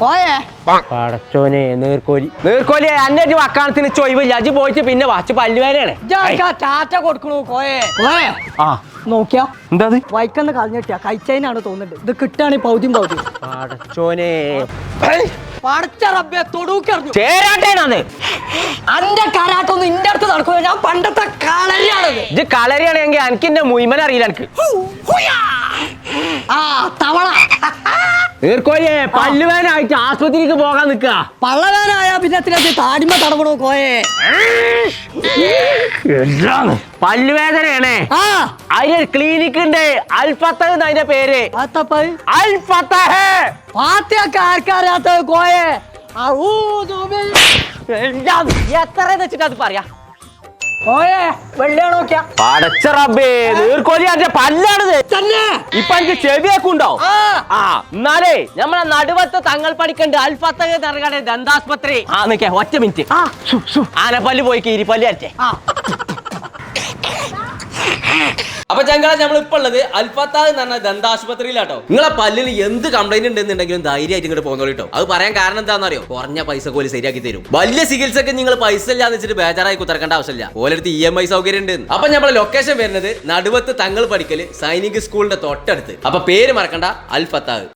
കോയെ? പടച്ചോനെ നീർക്കോലി. നീർക്കോലി അന്നെ അജ് വക്കാണത്തിന് ചൊയ്വില്ല അജ് പോയിട്ട് പിന്നെ വാച്ച് പല്ലുവേനയാണ് ഇജ്ജാ ടാറ്റ കൊടുക്കണു കോയെ? കോയെ? ആ. നോക്കിയാ? എന്താ വൈക്കന്ന് കളഞ്ഞിട്ടാ കഴിച്ചതിനാണ് തോന്നുന്നുണ്ട്. ഇത് കിട്ടാണ് പൗതിയും പൗദ്യം പടച്ചോനെ. പടച്ച റബ്ബെ തൊടൂക്കറിഞ്ഞു ചേരാട്ടേനാണ്. അന്റെ കരാട്ടൊന്നും ഇന്റെ അടുത്ത് ഞാൻ പണ്ടത്തെ കളരിയാണ് ഇത് കളരിയാണെങ്കിൽ എനിക്ക് എന്റെ മുയ്മൻ അറിയില്ല എനിക്ക് ആ തവള. നീർക്കോലിയെ പല്ലുവേനായിട്ട് ആശുപത്രിക്ക് പോകാൻ നിൽക്കുക. പള്ളവേനായ പിന്നെ എത്തിനകത്ത് താടിമ തടവണോ കോയെ? പല്ലുവേദനയാണേ. ആ. അതിന് ക്ലിനിക് ഉണ്ട്. അൽഫത്ത അതിന്റെ പേര്. പാത്തിയൊക്കെ ആർക്കറിയാത്ത കോയെ? എത്ര വെച്ചിട്ട് അത് പറയാ? പടച്ച റബ്ബേ നീർക്കോലി അതിന്റെ പല്ലാണിത്. തന്നെ. ഇപ്പൊ എനിക്ക് ചെവിയൊക്കെ ഉണ്ടോ? ആ. ആ എന്നാലേ നമ്മളെ നടുവത്ത് തങ്ങൾ പഠിക്കണ്ട് അൽഫത്തഹ് നിറകടെ ദന്താസ്പത്രി. ആ നിക്കേ ഒറ്റ മിനിറ്റ്. ആ ആനപ്പല്ല് പോയി കീരിപ്പല്ല് അറ്റേ ആ അപ്പൊ ചങ്കള നമ്മൾ ഇപ്പൊ ഉള്ളത് അൽഫത്താ എന്ന് പറഞ്ഞ ദന്താശുപത്രിയിലാട്ടോ. നിങ്ങളെ പല്ലിൽ എന്ത് കംപ്ലൈന്റ് ഉണ്ടെന്നുണ്ടെങ്കിലും ധൈര്യമായിട്ട് ഇങ്ങോട്ട് പോകുന്നോളൂ അത് പറയാൻ കാരണം എന്താണെന്ന് അറിയോ കുറഞ്ഞ പൈസ കോൽ ശരിയാക്കി തരും. വലിയ ചികിത്സക്ക് നിങ്ങൾ പൈസ ഇല്ലാന്ന് വെച്ചിട്ട് ബേജാറായി കുത്തിറക്കേണ്ട ആവശ്യമില്ല. ഓലടുത്ത് ഇ എം ഐ സൗകര്യം ഉണ്ട് അപ്പൊ നമ്മളെ ലൊക്കേഷൻ വരുന്നത് നടുവത്ത് തങ്ങൾ പഠിക്കൽ സൈനിക സ്കൂളിന്റെ തൊട്ടടുത്ത്. അപ്പൊ പേര് മറക്കണ്ട അൽഫത്താഹ്